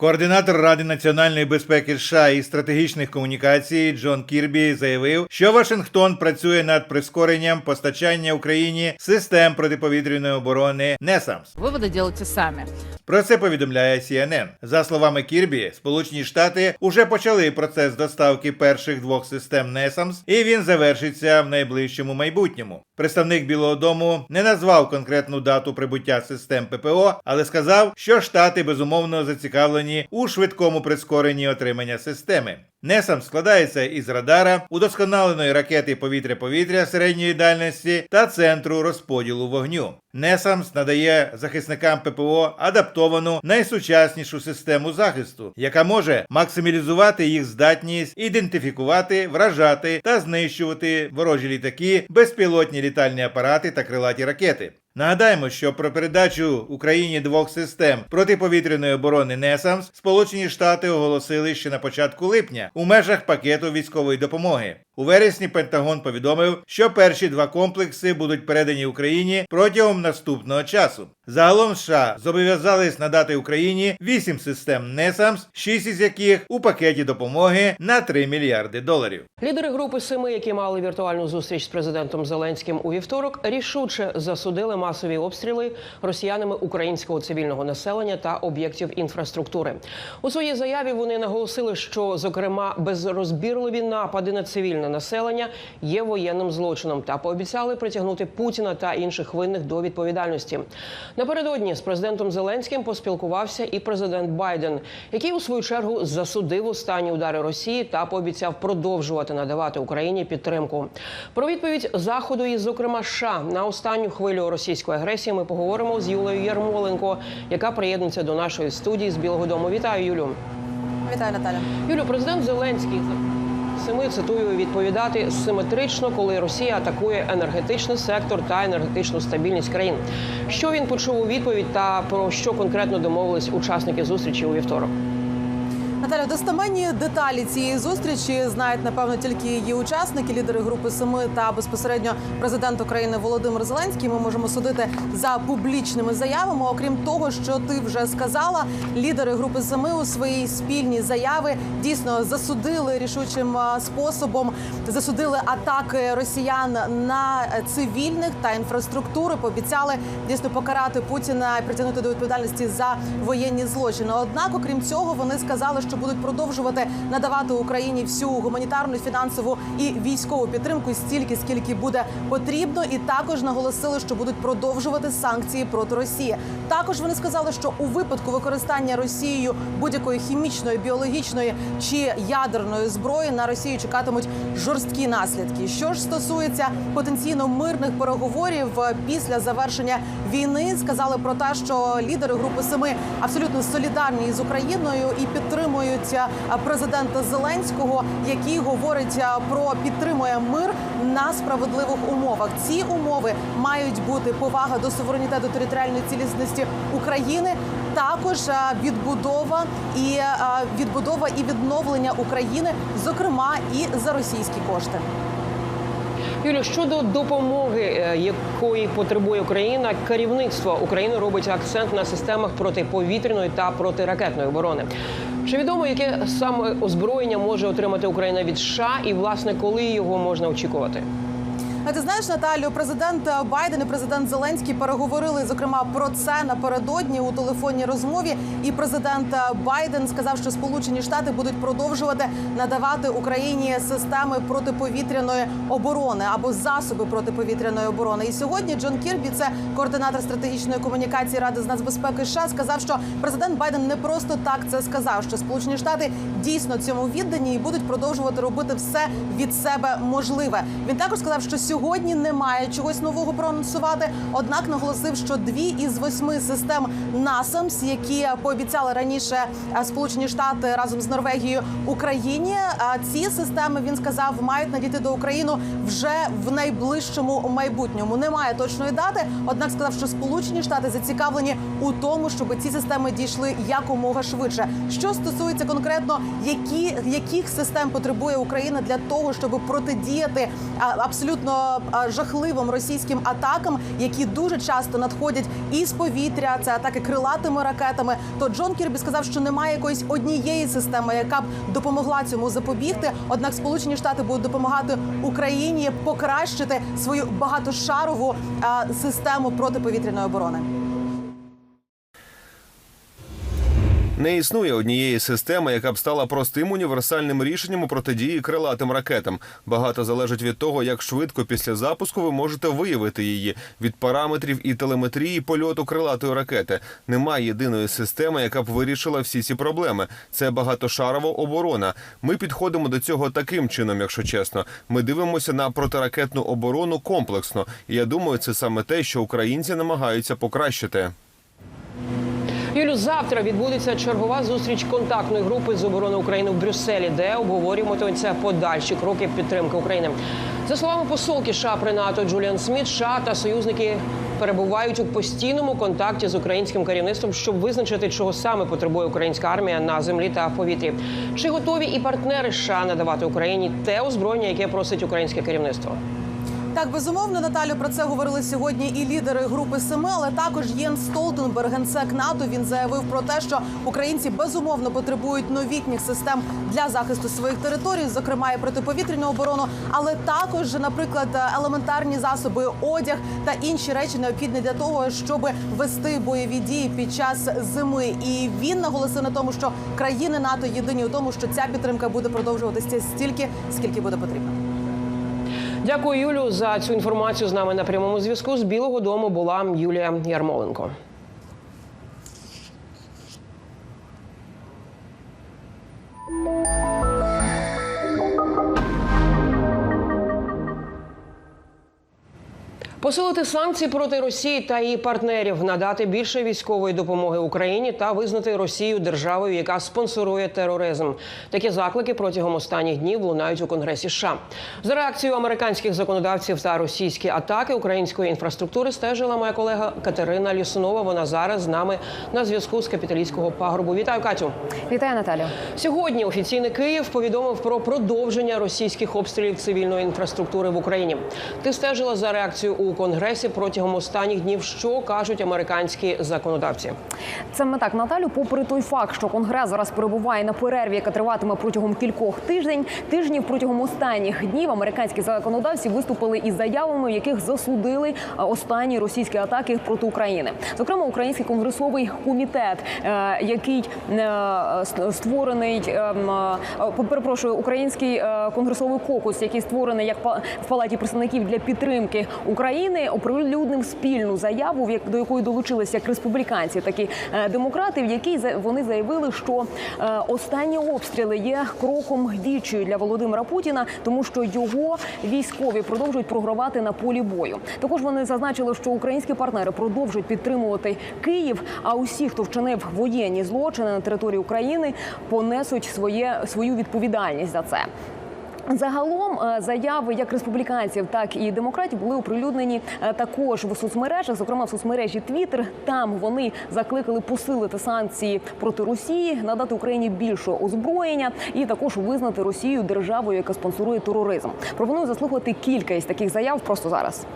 Координатор Ради національної безпеки США і стратегічних комунікацій Джон Кірбі заявив, що Вашингтон працює над прискоренням постачання Україні систем протиповітряної оборони NESAMS. Виводи делайте сами. Про це повідомляє CNN. За словами Кірбі, Сполучені Штати уже почали процес доставки перших двох систем NESAMS, і він завершиться в найближчому майбутньому. Представник Білого Дому не назвав конкретну дату прибуття систем ППО, але сказав, що штати безумовно зацікавлені у швидкому прискоренні отримання системи. NESAM складається із радара, удосконаленої ракети повітря-повітря середньої дальності та центру розподілу вогню. NESAMS надає захисникам ППО адаптовану найсучаснішу систему захисту, яка може максималізувати їх здатність ідентифікувати, вражати та знищувати ворожі літаки, безпілотні літальні апарати та крилаті ракети. Нагадаємо, що про передачу Україні двох систем протиповітряної оборони NESAMS Сполучені Штати оголосили ще на початку липня у межах пакету військової допомоги. У вересні Пентагон повідомив, що перші два комплекси будуть передані Україні протягом наступного часу. Загалом США зобов'язались надати Україні 8 систем NESAMS, 6 із яких у пакеті допомоги на 3 мільярди доларів. Лідери групи семи, які мали віртуальну зустріч з президентом Зеленським у вівторок, рішуче засудили масові обстріли росіянами українського цивільного населення та об'єктів інфраструктури. У своїй заяві вони наголосили, що зокрема безрозбірливі напади на цивільне населення є воєнним злочином та пообіцяли притягнути Путіна та інших винних до відповідальності. Напередодні з президентом Зеленським поспілкувався і президент Байден, який у свою чергу засудив останні удари Росії та пообіцяв продовжувати надавати Україні підтримку. Про відповідь заходу і, зокрема, США на останню хвилю російської агресії ми поговоримо з Юлею Ярмоленко, яка приєднується до нашої студії з Білого Дому. Вітаю, Юлю. Вітаю, Наталя. Юлю, президент Зеленський семи цитую відповідати симетрично, коли Росія атакує енергетичний сектор та енергетичну стабільність країн. Що він почув у відповідь та про що конкретно домовились учасники зустрічі у вівторок? Наталя, достаменні деталі цієї зустрічі знають напевно тільки її учасники, лідери групи Семи та безпосередньо президент України Володимир Зеленський. Ми можемо судити за публічними заявами. Окрім того, що ти вже сказала, лідери групи Семи у своїй спільній заяві дійсно засудили рішучим способом, засудили атаки росіян на цивільних та інфраструктури. Пообіцяли дійсно покарати Путіна і притягнути до відповідальності за воєнні злочини. Однак, окрім цього, вони сказали, що будуть продовжувати надавати Україні всю гуманітарну, фінансову і військову підтримку стільки, скільки буде потрібно, і також наголосили, що будуть продовжувати санкції проти Росії. Також вони сказали, що у випадку використання Росією будь-якої хімічної, біологічної чи ядерної зброї на Росію чекатимуть жорсткі наслідки. Що ж стосується потенційно мирних переговорів е, після завершення війни, сказали про те, що лідери групи семи абсолютно солідарні з Україною і підтримують е, президента Зеленського, який говорить е, про підтримує мир на справедливих умовах. Ці умови мають бути повага до суверенітету територіальної цілісності України. Також е, відбудова і е, відбудова і відновлення України, зокрема і за російські кошти. Юлю, щодо допомоги, е, якої потребує Україна, керівництво України робить акцент на системах протиповітряної та протиракетної оборони. Чи відомо, яке саме озброєння може отримати Україна від США, і власне коли його можна очікувати? А ти знаєш, Наталю, президент Байден і президент Зеленський переговорили зокрема про це напередодні у телефонній розмові. І президент Байден сказав, що Сполучені Штати будуть продовжувати надавати Україні системи протиповітряної оборони або засоби протиповітряної оборони. І сьогодні Джон Кірбі, це координатор стратегічної комунікації Ради з нацбезпеки США, сказав, що президент Байден не просто так це сказав, що Сполучені Штати дійсно цьому віддані і будуть продовжувати робити все від себе можливе. Він також сказав, що сьогодні немає чогось нового проанонсувати. Однак наголосив, що дві із восьми систем NASAMS, які пообіцяли раніше е, Сполучені Штати разом з Норвегією Україні. е, Ці системи він сказав мають надійти до України вже в найближчому майбутньому. Немає точної дати. Однак сказав, що Сполучені Штати зацікавлені у тому, щоб ці системи дійшли якомога швидше. Що стосується конкретно, які яких систем потребує Україна для того, щоб протидіяти абсолютно жахливим російським атакам, які дуже часто надходять із повітря. Це атаки крилатими ракетами. То Джон Кірбі сказав, що немає якоїсь однієї системи, яка б допомогла цьому запобігти. Однак Сполучені Штати будуть допомагати Україні покращити свою багатошарову е, систему протиповітряної оборони. Не існує однієї системи, яка б стала простим універсальним рішенням у протидії крилатим ракетам. Багато залежить від того, як швидко після запуску ви можете виявити її від параметрів і телеметрії польоту крилатої ракети. Немає єдиної системи, яка б вирішила всі ці проблеми. Це багатошарова оборона. Ми підходимо до цього таким чином, якщо чесно. Ми дивимося на протиракетну оборону комплексно. І я думаю, це саме те, що українці намагаються покращити. Юлю, завтра відбудеться чергова зустріч контактної групи з оборони України в Брюсселі, де обговорюватимуться подальші кроки підтримки України. За словами посолки США при НАТО Джуліан Сміт, США та союзники перебувають у постійному контакті з українським керівництвом, щоб визначити, чого саме потребує українська армія на землі та в повітрі. Чи готові і партнери США надавати Україні те озброєння, яке просить українське керівництво? Так, безумовно, Наталю про це говорили сьогодні і лідери групи Семи, але також Єнс Столтенберг, генсек НАТО. Він заявив про те, що українці безумовно потребують новітніх систем для захисту своїх територій, зокрема і протиповітряну оборону, але також, наприклад, елементарні засоби, одяг та інші речі необхідні для того, щоб вести бойові дії під час зими. І він наголосив на тому, що країни НАТО єдині у тому, що ця підтримка буде продовжуватися стільки, скільки буде потрібно. Дякую, Юлю, за цю інформацію. З нами на прямому зв'язку з Білого Дому була Юлія Ярмоленко. Посилити санкції проти Росії та її партнерів, надати більше військової допомоги Україні та визнати Росію державою, яка спонсорує тероризм. Такі заклики протягом останніх днів лунають у Конгресі. США. за реакцією американських законодавців та російські атаки української інфраструктури стежила моя колега Катерина Лісунова. Вона зараз з нами на зв'язку з капіталійського пагорбу. Вітаю, Катю. Вітаю, Наталю. Сьогодні офіційний Київ повідомив про продовження російських обстрілів цивільної інфраструктури в Україні. Ти стежила за реакцією у конгресі протягом останніх днів. Що кажуть американські законодавці? Саме так, Наталю, попри той факт, що конгрес зараз перебуває на перерві, яка триватиме протягом кількох тиждень, тижнів протягом останніх днів американські законодавці виступили із заявами, в яких засудили останні російські атаки проти України. Зокрема, український конгресовий комітет, е, який е, створений е, перепрошую, український конгресовий кокус, який створений як в палаті представників для підтримки України, оприлюднив спільну заяву, до якої долучилися як республіканці, так і е, демократи, в якій вони заявили, що е, останні обстріли є кроком відчаю для Володимира Путіна, тому що його військові продовжують програвати на полі бою. Також вони зазначили, що українські партнери продовжують підтримувати Київ. А усі, хто вчинив воєнні злочини на території України, понесуть своє свою відповідальність за це. Загалом е, заяви як республіканців, так і демократів були оприлюднені е, також в соцмережах, зокрема в соцмережі Twitter. Там вони закликали посилити санкції проти Росії, надати Україні більше озброєння і також визнати Росію державою, яка спонсорує тероризм. Пропоную заслухати кілька із таких заяв просто зараз.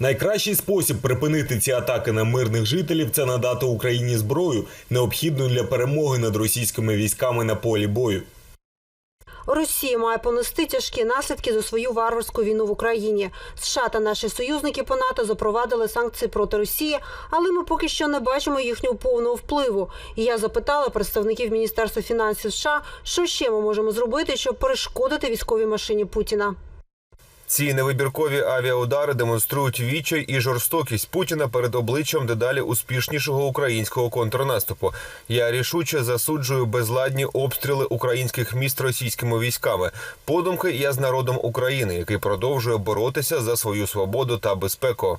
Найкращий спосіб припинити ці атаки на мирних жителів це надати Україні зброю, необхідну для перемоги над російськими військами на полі бою. Росія має понести тяжкі наслідки за свою варварську війну в Україні. США та наші союзники по НАТО запровадили санкції проти Росії, але ми поки що не бачимо їхнього повного впливу. І я запитала представників Міністерства фінансів США, що ще ми можемо зробити, щоб перешкодити військовій машині Путіна. Ці невибіркові авіаудари демонструють відчай і жорстокість Путіна перед обличчям дедалі успішнішого українського контрнаступу. Я рішуче засуджую безладні обстріли українських міст російськими військами. Подумки я з народом України, який продовжує боротися за свою свободу та безпеку.